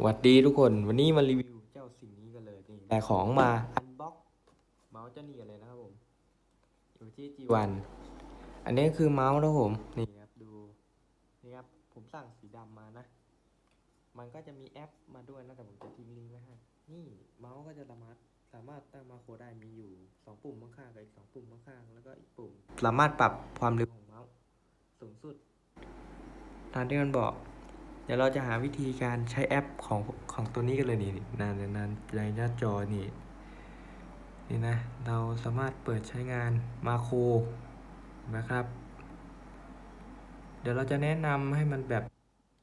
สวัสดีทุกคนวันนี้มารีวิวเจ้าสิ่งนี้กันเลยนี่แต่ของมาอันบ็อกเมาส์เจ้านี่เลยนะครับผมอยู่ที่ G1 อันนี้คือเมาส์นะครับผมนี่ครับดูนี่ครับผมสั่งสีดำมานะ มันก็จะมีแอปมาด้วยนะแต่ผมจะทิ้งลิงก์ไว้ให้นี่เมาส์ก็จะสามารถสามารถตั้งมาโครได้มีอยู่สองปุ่มข้างๆกับอีกสองปุ่มข้างๆแล้วก็อีกปุ่ม สามารถปรับความเร็วของเมาส์สูงสุดตามที่มันบอก ดี๋ยวเราจะหาวิธีการใช้แอปของของตัวนี้กันเลยนี่นานนานในหน้าจอนี่นี่นะ เราสามารถเปิดใช้งานมาโครนะครับ เดี๋ยวเราจะแนะนำให้มันแบบ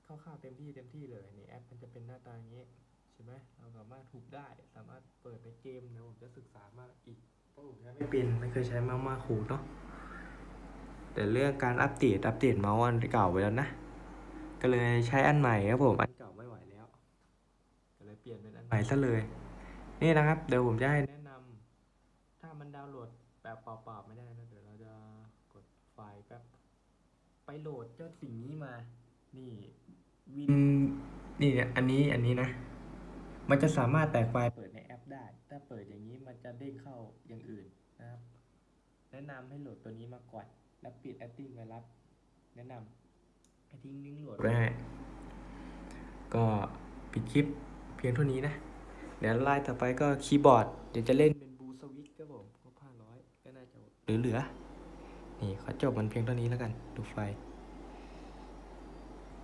คร่าวๆเต็มที่เต็มที่เลยนี่แอปมันจะเป็นหน้าตาอย่างนี้ใช่ไหมเราสามารถทุบได้สามารถเปิดในเกมเดี๋ยวผมจะศึกษามากอีกเพราะผมใช้ไม่เป็นไม่เคยใช้เมาส์มาโครเนาะแต่เรื่องการอัปเดตอัปเดตเมาส์อันเก่าไปแล้วนะ ก็เลยใช้อันใหม่ครับผมอันเก่าไม่ไหวแล้ว ก็เลยเปลี่ยนเป็นอันใหม่ซะเลย นี่นะครับ เดี๋ยวผมจะให้แนะนำถ้ามันดาวน์โหลดแบบเปล่าๆไม่ได้นะเดี๋ยวเราจะกดไฟล์แป๊บไปโหลดเจ้าสิ่งนี้มา นี่วินนี่เนี่ยอันนี้อันนี้นะมันจะสามารถแตกไฟล์เปิดในแอปได้ ถ้าเปิดอย่างนี้มันจะเด้งเข้าอย่างอื่นนะครับ แนะนำให้โหลดตัวนี้มาก่อน แล้วปิดแอปติ้งไว้รัสแนะนำ ไปทิ้งลิงก์โหลดไว้ให้ก็ปิดคลิปเพียงเท่านี้นะ เดี๋ยวไล่ต่อไปก็คีย์บอร์ด เดี๋ยวจะเล่นเป็นบูสวิตครับผมครบห้าร้อยก็น่าจะเหลือๆนี่ขอจบมันเพียงเท่านี้แล้วกัน ดูไฟ